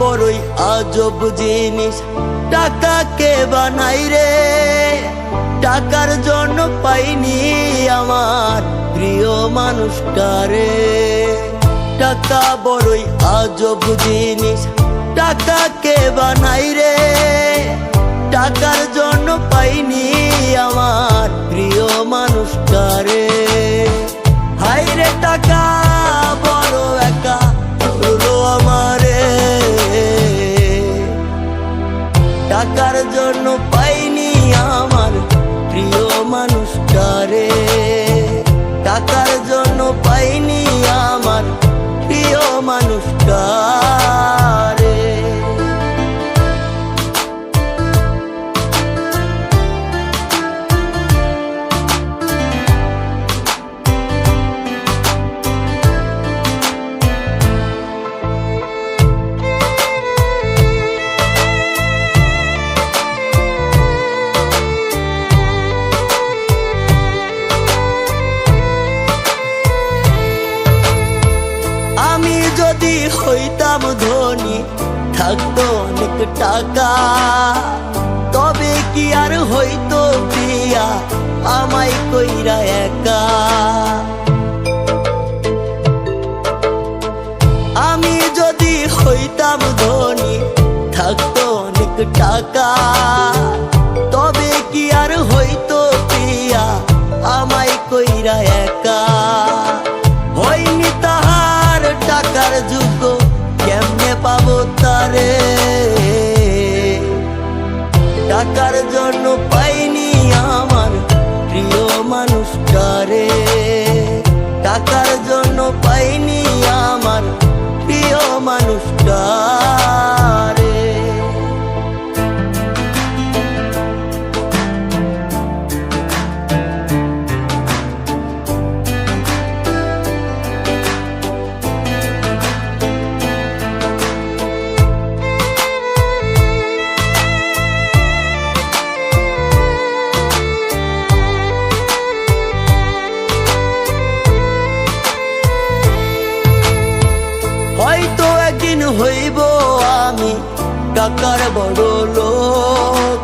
বড়ই আজব জিনিস। টাকাকে বানাই রে? টাকার জন্য পাইনি আমার প্রিয় মানুষটারে টাকা বড়ই আজব জিনিস। টাকাকে বানাই রে? টাকার জন্য পাইনি আমার প্রিয় মানুষটারে হাই রে টাকা! প্রিয় মানুষটারে যদি হইতাম ধনী, থাকতো অনেক টাকা। তবে কি আর হইতো বিয়া, আমায় কইরা একা। আমি যদি হইতাম ধনী, থাকতো অনেক টাকা। টাকার যুগ কেমনে পাবো তারে? টাকার জন্য হইব আমি টাকার বড় লোক।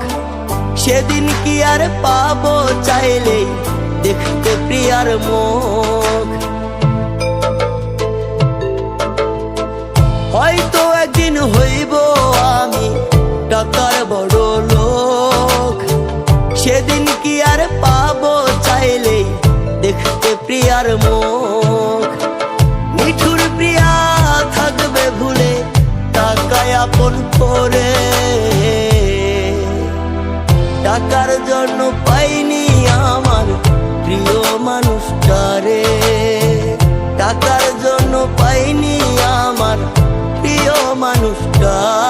সেদিন কি আর পাব চাইলেই দেখতে প্রিয়ার মুখ। হয়তো একদিন হইব আমি টাকার বড় লোক। সেদিন কি আর পাব চাইলেই দেখতে প্রিয়ার মুখ। টাকার